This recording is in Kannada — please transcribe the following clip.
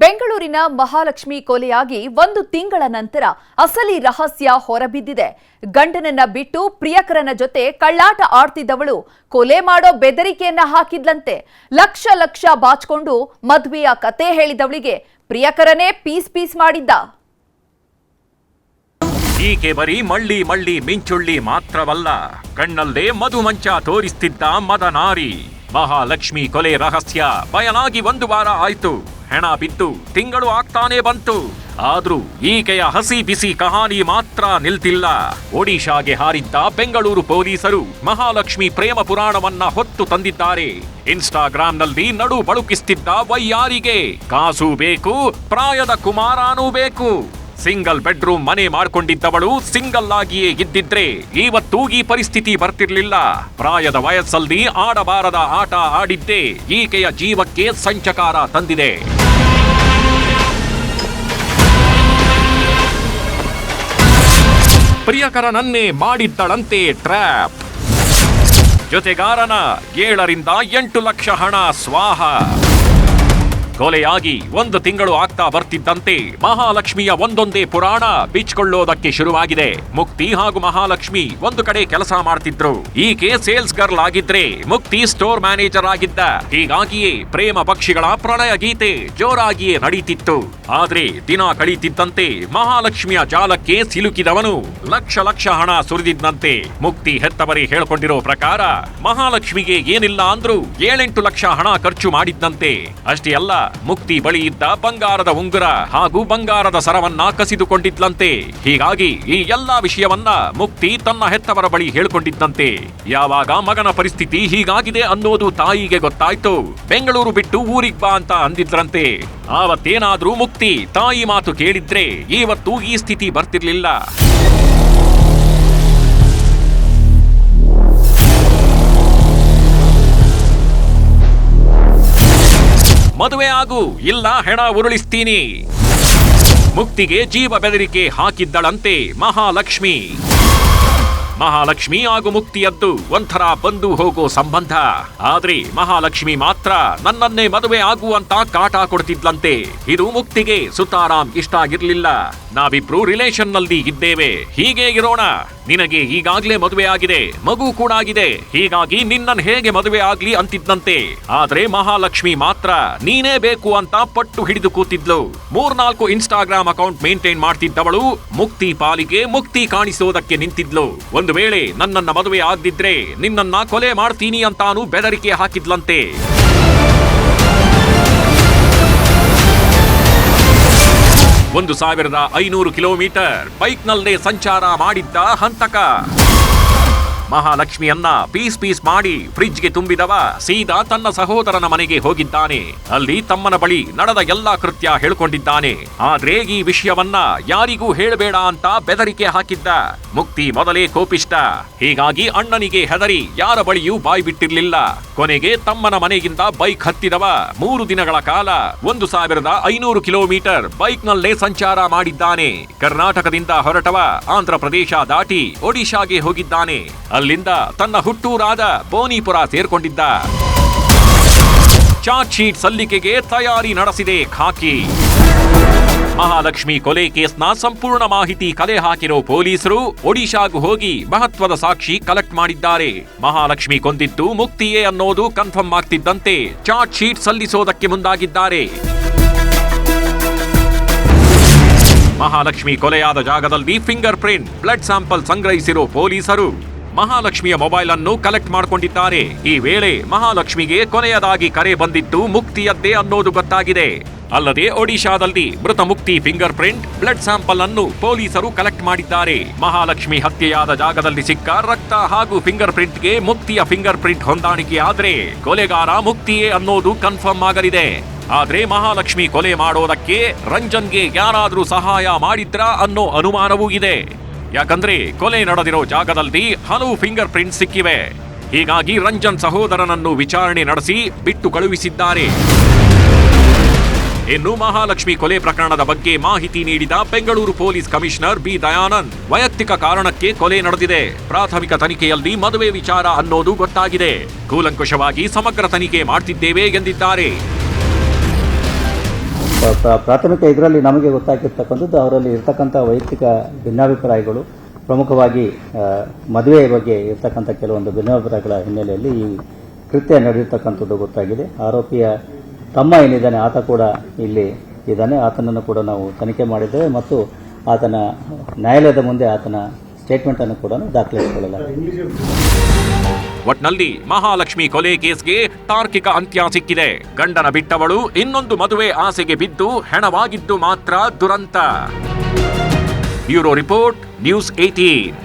ಬೆಂಗಳೂರಿನ ಮಹಾಲಕ್ಷ್ಮಿ ಕೊಲೆಯಾಗಿ ಒಂದು ತಿಂಗಳ ನಂತರ ಅಸಲಿ ರಹಸ್ಯ ಹೊರಬಿದ್ದಿದೆ. ಗಂಡನನ್ನ ಬಿಟ್ಟು ಪ್ರಿಯಕರನ ಜೊತೆ ಕಳ್ಳಾಟ ಆಡ್ತಿದ್ದವಳು ಕೊಲೆ ಮಾಡೋ ಬೆದರಿಕೆಯನ್ನ ಹಾಕಿದ್ಲಂತೆ. ಲಕ್ಷ ಲಕ್ಷ ಬಾಚ್ಕೊಂಡು ಮದುವೆಯ ಕತೆ ಹೇಳಿದವಳಿಗೆ ಪ್ರಿಯಕರನೇ ಪೀಸ್ ಪೀಸ್ ಮಾಡಿದ್ದ. ಈಕೆ ಬರೀ ಮಳ್ಳಿ ಮಳ್ಳಿ ಮಿಂಚುಳ್ಳಿ ಮಾತ್ರವಲ್ಲ, ಕಣ್ಣಲ್ಲೇ ಮಧುಮಂಚ ತೋರಿಸ್ತಿದ್ದ ಮದನಾರಿ. ಮಹಾಲಕ್ಷ್ಮಿ ಕೊಲೆ ರಹಸ್ಯ ಬಯಲಾಗಿ ಒಂದು ವಾರ ಆಯ್ತು. ಹೆಣ ಬಿದ್ದು ತಿಂಗಳು ಆಗ್ತಾನೆ ಬಂತು. ಆದ್ರೂ ಈಕೆಯ ಹಸಿ ಬಿಸಿ ಕಹಾನಿ ಮಾತ್ರ ನಿಲ್ತಿಲ್ಲ. ಒಡಿಶಾಗೆ ಹಾರಿದ್ದ ಬೆಂಗಳೂರು ಪೊಲೀಸರು ಮಹಾಲಕ್ಷ್ಮಿ ಪ್ರೇಮ ಪುರಾಣವನ್ನ ಹೊತ್ತು ತಂದಿದ್ದಾರೆ. ಇನ್ಸ್ಟಾಗ್ರಾಂನಲ್ಲಿ ನಡು ಬಳುಕಿಸ್ತಿದ್ದ ವೈಯಾರಿಗೆ ಕಾಸು ಬೇಕು, ಪ್ರಾಯದ ಕುಮಾರನೂ ಬೇಕು. ಸಿಂಗಲ್ ಬೆಡ್ರೂಮ್ ಮನೆ ಮಾಡ್ಕೊಂಡಿದ್ದವಳು ಸಿಂಗಲ್ ಆಗಿಯೇ ಇದ್ದಿದ್ರೆ ಇವತ್ತು ಈ ಪರಿಸ್ಥಿತಿ ಬರ್ತಿರ್ಲಿಲ್ಲ. ಪ್ರಾಯದ ವಯಸ್ಸಲ್ಲಿ ಆಡಬಾರದ ಆಟ ಆಡಿದ್ದೇ ಈಕೆಯ ಜೀವಕ್ಕೆ ಸಂಚಕಾರ ತಂದಿದೆ. ಪ್ರಿಯಕರನನ್ನೇ ಮಾಡಿದ್ದಳಂತೆ ಟ್ರ್ಯಾಪ್. ಜೊತೆಗಾರನ ಏಳರಿಂದ ಎಂಟು ಲಕ್ಷ ಹಣ ಸ್ವಾಹ. ಕೊಲೆಯಾಗಿ ಒಂದು ತಿಂಗಳು ಆಗ್ತಾ ಬರ್ತಿದ್ದಂತೆ ಮಹಾಲಕ್ಷ್ಮಿಯ ಒಂದೊಂದೇ ಪುರಾಣ ಬಿಚ್ಕೊಳ್ಳೋದಕ್ಕೆ ಶುರುವಾಗಿದೆ. ಮುಕ್ತಿ ಹಾಗೂ ಮಹಾಲಕ್ಷ್ಮಿ ಒಂದು ಕಡೆ ಕೆಲಸ ಮಾಡ್ತಿದ್ರು. ಈಕೆ ಸೇಲ್ಸ್ ಗರ್ಲ್ ಆಗಿದ್ರೆ ಮುಕ್ತಿ ಸ್ಟೋರ್ ಮ್ಯಾನೇಜರ್ ಆಗಿದ್ದ. ಹೀಗಾಗಿಯೇ ಪ್ರೇಮ ಪಕ್ಷಿಗಳ ಪ್ರಣಯ ಗೀತೆ ಜೋರಾಗಿಯೇ ನಡೀತಿತ್ತು. ಆದ್ರೆ ದಿನ ಕಳೀತಿದ್ದಂತೆ ಮಹಾಲಕ್ಷ್ಮಿಯ ಜಾಲಕ್ಕೆ ಸಿಲುಕಿದವನು ಲಕ್ಷ ಲಕ್ಷ ಹಣ ಸುರಿದಿದ್ದಂತೆ ಮುಕ್ತಿ ಹೆತ್ತವರೇ ಹೇಳ್ಕೊಂಡಿರೋ ಪ್ರಕಾರ ಮಹಾಲಕ್ಷ್ಮಿಗೆ ಏನಿಲ್ಲ ಅಂದ್ರೂ ಏಳೆಂಟು ಲಕ್ಷ ಹಣ ಖರ್ಚು ಮಾಡಿದ್ದಂತೆ ಅಷ್ಟೇ ಅಲ್ಲ ಮುಕ್ತಿ ಬಳಿ ಇದ್ದ ಬಂಗಾರದ ಉಂಗುರ ಹಾಗೂ ಬಂಗಾರದ ಸರವನ್ನ ಕಸಿದುಕೊಂಡಿದ್ಲಂತೆ. ಹೀಗಾಗಿ ಈ ಎಲ್ಲಾ ವಿಷಯವನ್ನ ಮುಕ್ತಿ ತನ್ನ ಹೆತ್ತವರ ಬಳಿ ಹೇಳಿಕೊಂಡಿದ್ದಂತೆ. ಯಾವಾಗ ಮಗನ ಪರಿಸ್ಥಿತಿ ಹೀಗಾಗಿದೆ ಅನ್ನೋದು ತಾಯಿಗೆ ಗೊತ್ತಾಯ್ತು. ಬೆಂಗಳೂರು ಬಿಟ್ಟು ಊರಿಗ್ ಬಾ ಅಂತ ಅಂದಿದ್ರಂತೆ. ಆವತ್ತೇನಾದ್ರೂ ಮುಕ್ತಿ ತಾಯಿ ಮಾತು ಕೇಳಿದ್ರೆ ಇವತ್ತು ಈ ಸ್ಥಿತಿ ಬರ್ತಿರ್ಲಿಲ್ಲ. ಮದುವೆ ಆಗು. ಇಲ್ಲ ಹೆಣ ಉರುಳಿಸ್ತೀನಿ. ಮುಕ್ತಿಗೆ ಜೀವ ಬೆದರಿಕೆ ಹಾಕಿದ್ದಳಂತೆ ಮಹಾಲಕ್ಷ್ಮಿ. ಮಹಾಲಕ್ಷ್ಮಿ ಹಾಗೂ ಮುಕ್ತಿಯದ್ದು ಒಂಥರ ಬಂದು ಹೋಗೋ ಸಂಬಂಧ. ಆದ್ರೆ ಮಹಾಲಕ್ಷ್ಮಿ ಮಾತ್ರ ನನ್ನನ್ನೇ ಮದುವೆ ಆಗುವಂತ ಕಾಟ ಕೊಡ್ತಿದ್ಲಂತೆ. ಇದು ಮುಕ್ತಿಗೆ ಸುತಾರಾಮ್ ಇಷ್ಟ ಆಗಿರ್ಲಿಲ್ಲ. ನಾವಿಬ್ರು ರಿಲೇಷನ್ನಲ್ಲಿ ಇದ್ದೇವೆ. ಹೀಗೆ ಇರೋಣ. ನಿನಗೆ ಈಗಾಗ್ಲೇ ಮದುವೆ ಆಗಿದೆ. ಮಗು ಕೂಡ ಆಗಿದೆ. ಹೀಗಾಗಿ ನಿನ್ನನ್ ಹೇಗೆ ಮದುವೆ ಆಗ್ಲಿ ಅಂತಿದ್ದಂತೆ ಆದ್ರೆ ಮಹಾಲಕ್ಷ್ಮಿ ಮಾತ್ರ ನೀನೇ ಬೇಕು ಅಂತ ಪಟ್ಟು ಹಿಡಿದು ಕೂತಿದ್ಲು. ಮೂರ್ನಾಲ್ಕು ಇನ್ಸ್ಟಾಗ್ರಾಮ್ ಅಕೌಂಟ್ ಮೇಂಟೈನ್ ಮಾಡ್ತಿದ್ದವಳು ಮುಕ್ತಿ ಪಾಲಿಗೆ ಮುಕ್ತಿ ಕಾಣಿಸೋದಕ್ಕೆ ನಿಂತಿದ್ಲು. ಒಂದು ವೇಳೆ ನನ್ನನ್ನ ಮದುವೆ ಆಗದಿದ್ರೆ ನಿನ್ನನ್ನ ಕೊಲೆ ಮಾಡ್ತೀನಿ ಅಂತಾನು ಬೆದರಿಕೆ ಹಾಕಿದ್ಲಂತೆ. ಒಂದು ಸಾವಿರದ ಐನೂರು ಕಿಲೋಮೀಟರ್ ಬೈಕ್ನಲ್ಲೇ ಸಂಚಾರ ಮಾಡಿದ್ದ ಹಂತಕ. ಮಹಾಲಕ್ಷ್ಮಿಯನ್ನ ಪೀಸ್ ಪೀಸ್ ಮಾಡಿ ಫ್ರಿಡ್ಜ್ಗೆ ತುಂಬಿದವ ಸೀದಾ ತನ್ನ ಸಹೋದರನ ಮನೆಗೆ ಹೋಗಿದ್ದಾನೆ. ಅಲ್ಲಿ ತಮ್ಮನ ಬಳಿ ನಡೆದ ಎಲ್ಲಾ ಕೃತ್ಯ ಹೇಳ್ಕೊಂಡಿದ್ದಾನೆ. ಆದ್ರೆ ಈ ವಿಷಯವನ್ನ ಯಾರಿಗೂ ಹೇಳಬೇಡ ಅಂತ ಬೆದರಿಕೆ ಹಾಕಿದ್ದ. ಮುಕ್ತಿ ಮೊದಲೇ ಕೋಪಿಷ್ಟ. ಹೀಗಾಗಿ ಅಣ್ಣನಿಗೆ ಹೆದರಿ ಯಾರ ಬಳಿಯೂ ಬಾಯಿ ಬಿಟ್ಟಿರ್ಲಿಲ್ಲ. ಕೊನೆಗೆ ತಮ್ಮನ ಮನೆಗಿಂದ ಬೈಕ್ ಹತ್ತಿದವ. ಮೂರು ದಿನಗಳ ಕಾಲ ಒಂದು ಸಾವಿರದ ಐನೂರು ಕಿಲೋಮೀಟರ್ ಬೈಕ್ನಲ್ಲೇ ಸಂಚಾರ ಮಾಡಿದ್ದಾನೆ. ಕರ್ನಾಟಕದಿಂದ ಹೊರಟವ ಆಂಧ್ರ ಪ್ರದೇಶ ದಾಟಿ ಒಡಿಶಾಗೆ ಹೋಗಿದ್ದಾನೆ. ಅಲ್ಲಿಂದ ತನ್ನ ಹುಟ್ಟೂರಾದ ಬೋನಿಪುರ ಸೇರ್ಕೊಂಡಿದ್ದ. ಚಾರ್ಜ್ ಶೀಟ್ ಸಲ್ಲಿಕೆಗೆ ತಯಾರಿ ನಡೆಸಿದೆ ಖಾಕಿ. ಮಹಾಲಕ್ಷ್ಮಿ ಕೊಲೆ ಕೇಸ್ನ ಸಂಪೂರ್ಣ ಮಾಹಿತಿ ಕಲೆ ಹಾಕಿರೋ ಪೊಲೀಸರು ಒಡಿಶಾಗೂ ಹೋಗಿ ಮಹತ್ವದ ಸಾಕ್ಷಿ ಕಲೆಕ್ಟ್ ಮಾಡಿದ್ದಾರೆ. ಮಹಾಲಕ್ಷ್ಮಿ ಕೊಂದಿದ್ದು ಮುಕ್ತಿಯೇ ಅನ್ನೋದು ಕನ್ಫರ್ಮ್ ಆಗ್ತಿದ್ದಂತೆ ಚಾರ್ಜ್ ಶೀಟ್ ಸಲ್ಲಿಸೋದಕ್ಕೆ ಮುಂದಾಗಿದ್ದಾರೆ. ಮಹಾಲಕ್ಷ್ಮಿ ಕೊಲೆಯಾದ ಜಾಗದಲ್ಲಿ ಫಿಂಗರ್ ಪ್ರಿಂಟ್, ಬ್ಲಡ್ ಸ್ಯಾಂಪಲ್ ಸಂಗ್ರಹಿಸಿರೋ ಪೊಲೀಸರು ಮಹಾಲಕ್ಷ್ಮಿಯ ಮೊಬೈಲ್ ಅನ್ನು ಕಲೆಕ್ಟ್ ಮಾಡಿಕೊಂಡಿದ್ದಾರೆ. ಈ ವೇಳೆ ಮಹಾಲಕ್ಷ್ಮಿಗೆ ಕೊನೆಯದಾಗಿ ಕರೆ ಬಂದಿದ್ದು ಮುಕ್ತಿಯದ್ದೇ ಅನ್ನೋದು ಗೊತ್ತಾಗಿದೆ. ಅಲ್ಲದೆ ಒಡಿಶಾದಲ್ಲಿ ಮೃತ ಮುಕ್ತಿ ಫಿಂಗರ್ ಪ್ರಿಂಟ್ ಬ್ಲಡ್ ಸ್ಯಾಂಪಲ್ ಅನ್ನು ಪೊಲೀಸರು ಕಲೆಕ್ಟ್ ಮಾಡಿದ್ದಾರೆ. ಮಹಾಲಕ್ಷ್ಮಿ ಹತ್ಯೆಯಾದ ಜಾಗದಲ್ಲಿ ಸಿಕ್ಕ ರಕ್ತ ಹಾಗೂ ಫಿಂಗರ್ ಪ್ರಿಂಟ್ಗೆ ಮುಕ್ತಿಯ ಫಿಂಗರ್ ಪ್ರಿಂಟ್ ಹೊಂದಾಣಿಕೆ ಆದ್ರೆ ಕೊಲೆಗಾರ ಮುಕ್ತಿಯೇ ಅನ್ನೋದು ಕನ್ಫರ್ಮ್ ಆಗಲಿದೆ. ಆದ್ರೆ ಮಹಾಲಕ್ಷ್ಮಿ ಕೊಲೆ ಮಾಡೋದಕ್ಕೆ ರಂಜನ್ಗೆ ಯಾರಾದರೂ ಸಹಾಯ ಮಾಡಿದ್ರಾ ಅನ್ನೋ ಅನುಮಾನವೂ ಇದೆ. ಯಾಕಂದ್ರೆ ಕೊಲೆ ನಡೆದಿರೋ ಜಾಗದಲ್ಲಿ ಹಲವು ಫಿಂಗರ್ ಪ್ರಿಂಟ್ ಸಿಕ್ಕಿವೆ. ಹೀಗಾಗಿ ರಂಜನ್ ಸಹೋದರನನ್ನು ವಿಚಾರಣೆ ನಡೆಸಿ ಬಿಟ್ಟು ಕಳುಹಿಸಿದ್ದಾರೆ. ಇನ್ನು ಮಹಾಲಕ್ಷ್ಮಿ ಕೊಲೆ ಪ್ರಕರಣದ ಬಗ್ಗೆ ಮಾಹಿತಿ ನೀಡಿದ Bengaluru police commissioner B. Dayanand, ವೈಯಕ್ತಿಕ ಕಾರಣಕ್ಕೆ ಕೊಲೆ ನಡೆದಿದೆ. ಪ್ರಾಥಮಿಕ ತನಿಖೆಯಲ್ಲಿ ಮದುವೆ ವಿಚಾರ ಅನ್ನೋದು ಗೊತ್ತಾಗಿದೆ. ಕೂಲಂಕುಷವಾಗಿ ಸಮಗ್ರ ತನಿಖೆ ಮಾಡ್ತಿದ್ದೇವೆ ಎಂದಿದ್ದಾರೆ. ಪ್ರ- ಪ್ರ- ಪ್ರಾಥಮಿಕ ಇದರಲ್ಲಿ ನಮಗೆ ಗೊತ್ತಾಗಿರ್ತಕ್ಕಂಥದ್ದು ಅವರಲ್ಲಿ ಇರ್ತಕ್ಕಂಥ ವೈಯಕ್ತಿಕ ಭಿನ್ನಾಭಿಪ್ರಾಯಗಳು. ಪ್ರಮುಖವಾಗಿ ಮದುವೆ ಬಗ್ಗೆ ಇರತಕ್ಕಂಥ ಕೆಲವೊಂದು ಭಿನ್ನಾಭಿಪ್ರಾಯಗಳ ಹಿನ್ನೆಲೆಯಲ್ಲಿ ಈ ಕೃತ್ಯ ನಡೆದಿರ್ತಕ್ಕಂಥದ್ದು ಗೊತ್ತಾಗಿದೆ. ಆರೋಪಿಯ ತಮ್ಮ ಏನಿದ್ದಾನೆ, ಆತ ಕೂಡ ಇಲ್ಲಿ ಇದ್ದಾನೆ. ಆತನನ್ನು ಕೂಡ ನಾವು ತನಿಖೆ ಮಾಡಿದ್ದೇವೆ ಮತ್ತು ಆತನ ನ್ಯಾಯಾಲಯದ ಮುಂದೆ ಆತನ ಸ್ಟೇಟ್ಮೆಂಟ್ ಅನ್ನು ಕೂಡ ದಾಖಲಿಸಿಕೊಳ್ಳಲಾಗಿದೆ. ಒಟ್ನಲ್ಲಿ ಮಹಾಲಕ್ಷ್ಮಿ ಕೊಲೆ ಕೇಸ್ಗೆ ತಾರ್ಕಿಕ ಅಂತ್ಯ ಸಿಕ್ಕಿದೆ. ಗಂಡನ ಬಿಟ್ಟವಳು ಇನ್ನೊಂದು ಮದುವೆ ಆಸೆಗೆ ಬಿದ್ದು ಹೆಣವಾಗಿದ್ದು ಮಾತ್ರ ದುರಂತ. Euro Report, News 18.